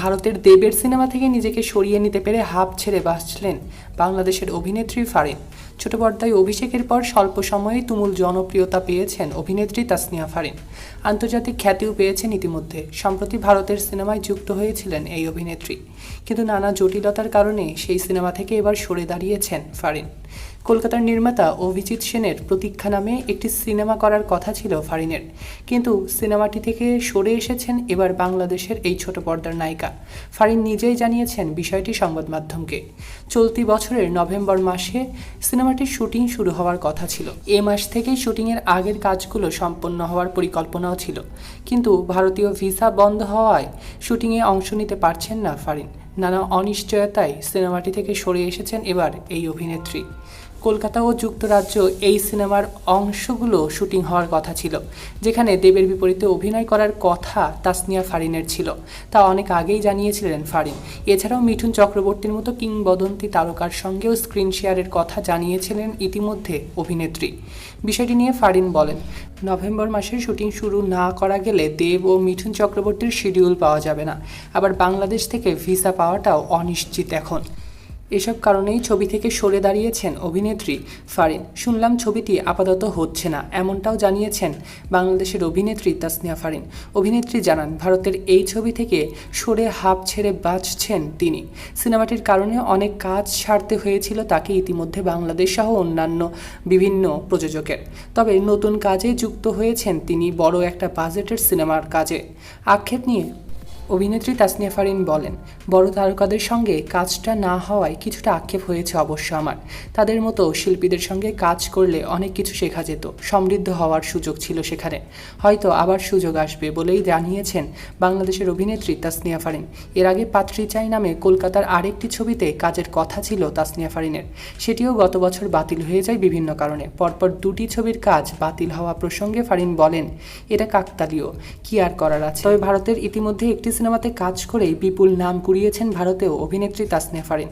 ভারতের দেবের সিনেমা থেকে নিজেকে সরিয়ে নিতে পেরে হাফ ছেড়ে বাঁচলেন বাংলাদেশের অভিনেত্রী ফারিন ছোট পর্দায় অভিষেকের পর স্বল্প সময়েই তুমুল জনপ্রিয়তা পেয়েছেন অভিনেত্রী তাসনিয়া ফারিন আন্তর্জাতিক খ্যাতিও পেয়েছেন ইতিমধ্যে, সম্প্রতি ভারতের সিনেমায় যুক্ত হয়েছিলেন এই অভিনেত্রী। কিন্তু নানা জটিলতার কারণে সেই সিনেমা থেকে এবার সরে দাঁড়িয়েছেন ফারিন কলকাতার নির্মাতা অভিজিৎ সেনের প্রতীক্ষা নামে একটি সিনেমা করার কথা ছিল ফারিনের। কিন্তু সিনেমাটি থেকে সরে এসেছেন এবার বাংলাদেশের এই ছোট পর্দার নায়িকা। ফারিন নিজেই জানিয়েছেন বিষয়টি সংবাদ মাধ্যমকে। চলতি বছরের নভেম্বর মাসে সিনেমাটির শুটিং শুরু হওয়ার কথা ছিল। এ মাস থেকেই শুটিংয়ের আগের কাজগুলো সম্পন্ন হওয়ার পরিকল্পনাও ছিল। কিন্তু ভারতীয় ভিসা বন্ধ হওয়ায় শুটিংয়ে অংশ নিতে পারছেন না ফারিন। নানা অনিশ্চয়তায় সিনেমাটি থেকে সরে এসেছেন এবার এই অভিনেত্রী। কলকাতা ও যুক্তরাজ্য এই সিনেমার অংশগুলো শুটিং হওয়ার কথা ছিল, যেখানে দেবের বিপরীতে অভিনয় করার কথা তাসনিয়া ফারিনের ছিল। তা অনেক আগেই জানিয়েছিলেন ফারিন। এছাড়াও মিঠুন চক্রবর্তীর মতো কিংবদন্তি তারকার সঙ্গেও স্ক্রিন শেয়ারের কথা জানিয়েছিলেন ইতিমধ্যে অভিনেত্রী। বিষয়টি নিয়ে ফারিন বলেন নভেম্বর মাসে শুটিং শুরু না করা গেলে দেব ও মিঠুন চক্রবর্তীর শিডিউল পাওয়া যাবে না। আবার বাংলাদেশ থেকে ভিসা পাওয়াটাও অনিশ্চিত এখন। এসব কারণেই ছবি থেকে সরে দাঁড়িয়েছেন অভিনেত্রী ফারিন। শুনলাম ছবিটি আপাতত হচ্ছে না, এমনটাও জানিয়েছেন বাংলাদেশের অভিনেত্রী তাসনিয়া ফারিন। অভিনেত্রী জানান, ভারতের এই ছবি থেকে সরে হাফ ছেড়ে বাঁচছেন তিনি। সিনেমাটির কারণে অনেক কাজ ছাড়তে হয়েছিল তাকে ইতিমধ্যে বাংলাদেশ সহ অন্যান্য বিভিন্ন প্রযোজকের। তবে নতুন কাজে যুক্ত হয়েছেন তিনি বড় একটা বাজেটের সিনেমার কাজে। আক্ষেপ নিয়ে অভিনেত্রী তাসনিয়া ফারিন বলেন, বড় তারকাদের সঙ্গে কাজটা না হওয়ায় কিছুটা আক্ষেপ হয়েছে অবশ্য আমার। তাদের মতো শিল্পীদের সঙ্গে কাজ করলে অনেক কিছু শেখা যেত। সমৃদ্ধ হওয়ার সুযোগ ছিল সেখানে। হয়তো আবার সুযোগ আসবে বলেই জানিয়েছেন বাংলাদেশের অভিনেত্রী তাসনিয়া ফারিন। এর আগে পাত্রী চাই নামে কলকাতার আরেকটি ছবিতে কাজের কথা ছিল তাসনিয়া ফারিনের। সেটিও গত বছর বাতিল হয়ে যায় বিভিন্ন কারণে। পরপর দুটি ছবির কাজ বাতিল হওয়া প্রসঙ্গে ফারিন বলেন, এটা কাকতালীয়। কি আর করার আছে? তবে ভারতের ইতিমধ্যে একটি সিনেমাতে কাজ করেই বিপুল নাম কুড়িয়েছেন ভারতেও অভিনেত্রী তাসনে ফারিন।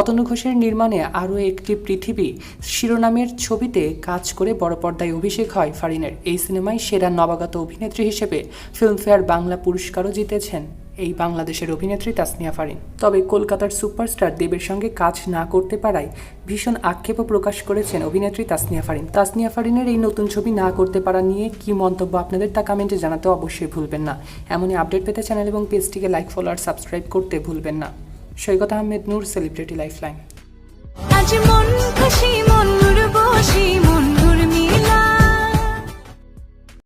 অতনু ঘোষের নির্মাণে আরও একটি পৃথিবী শিরোনামের ছবিতে কাজ করে বড় পর্দায় অভিষেক হয় ফারিনের। এই সিনেমায় সেরা নবাগত অভিনেত্রী হিসেবে ফিল্মফেয়ার বাংলা পুরস্কারও জিতেছেন। এই বাংলাদেশের অভিনেত্রী তাসনিয়া ফারিন। তবে কলকাতার সুপারস্টার দেবের সঙ্গে কাজ না করতে পারায় ভীষণ আক্ষেপও প্রকাশ করেছেন অভিনেত্রী তাসনিয়া ফারিন। তাসনিয়া ফারিনের এই নতুন ছবি না করতে পারা নিয়ে কি মন্তব্য আপনাদের তা কমেন্টে জানাতে অবশ্যই ভুলবেন না। এমনই আপডেট পেতে চ্যানেল এবং পেজটিকে লাইক ফলো আর সাবস্ক্রাইব করতে ভুলবেন না। Saikat Ahmed, Noor celebrity lifeline